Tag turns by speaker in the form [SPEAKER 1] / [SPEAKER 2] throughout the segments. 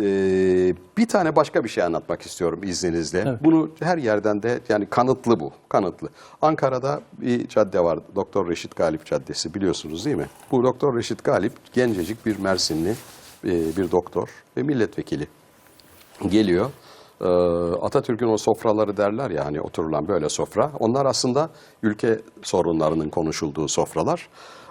[SPEAKER 1] Ee, bir tane başka bir şey anlatmak istiyorum izninizle. Bunu her yerden de yani kanıtlı bu, kanıtlı. Ankara'da bir cadde var, Doktor Reşit Galip Caddesi biliyorsunuz değil mi? Bu Doktor Reşit Galip gencecik bir Mersinli e, bir doktor ve milletvekili geliyor. Ee, Atatürk'ün o sofraları derler ya hani oturulan böyle sofra. Onlar aslında ülke sorunlarının konuşulduğu sofralar.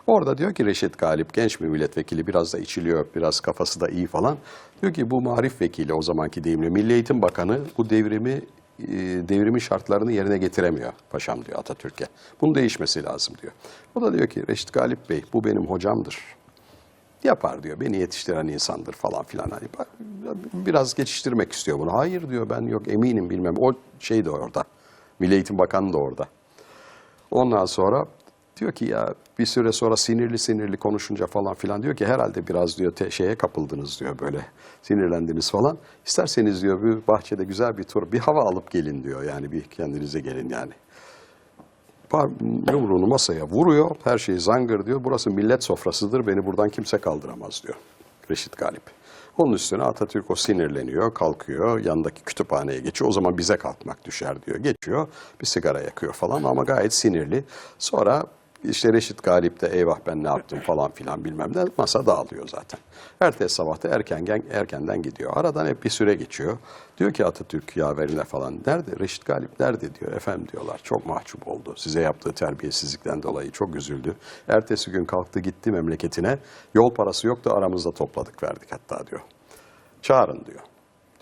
[SPEAKER 1] Orada diyor ki Reşit Galip genç bir milletvekili biraz da içiliyor, biraz kafası da iyi falan. Diyor ki bu marif vekili o zamanki deyimle Milli Eğitim Bakanı bu devrimi e, devrimin şartlarını yerine getiremiyor paşam diyor Atatürk'e. Bunun değişmesi lazım diyor. O da diyor ki Reşit Galip Bey bu benim hocamdır yapar diyor. Beni yetiştiren insandır falan filan. Hani biraz geçiştirmek istiyor bunu. Hayır diyor ben yok eminim bilmem. O şey de orada. Milli Eğitim Bakanı da orada. Ondan sonra diyor ki ya bir süre sonra sinirli sinirli konuşunca falan filan diyor ki herhalde biraz diyor te- şeye kapıldınız diyor böyle sinirlendiniz falan. İsterseniz diyor bir bahçede güzel bir tur bir hava alıp gelin diyor yani bir kendinize gelin yani. Yumruğunu masaya vuruyor. Her şeyi zangır diyor. Burası millet sofrasıdır. Beni buradan kimse kaldıramaz diyor. Reşit Galip. Onun üstüne Atatürk o sinirleniyor, kalkıyor, yanındaki kütüphaneye geçiyor. O zaman bize kalkmak düşer diyor. Geçiyor, bir sigara yakıyor falan ama gayet sinirli. Sonra işte Reşit Galip de eyvah ben ne yaptım falan filan bilmem ne masa dağılıyor zaten. Ertesi sabah da erken, erkenden gidiyor. Aradan hep bir süre geçiyor. Diyor ki Atatürk yaverine falan nerede Reşit Galip nerede diyor. Efendim diyorlar çok mahcup oldu. Size yaptığı terbiyesizlikten dolayı çok üzüldü. Ertesi gün kalktı gitti memleketine. Yol parası yoktu aramızda topladık verdik hatta diyor. Çağırın diyor.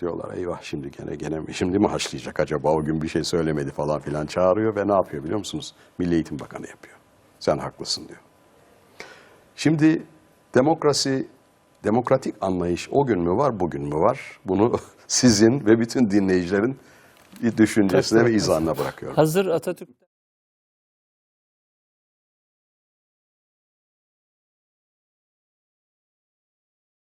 [SPEAKER 1] Diyorlar eyvah şimdi gene gene mi şimdi mi haşlayacak acaba o gün bir şey söylemedi falan filan çağırıyor ve ne yapıyor biliyor musunuz? Milli Eğitim Bakanı yapıyor. Sen haklısın diyor. Şimdi demokrasi, demokratik anlayış o gün mü var, bugün mü var? Bunu sizin ve bütün dinleyicilerin düşüncesine ve izahına bırakıyorum.
[SPEAKER 2] Hazır Atatürk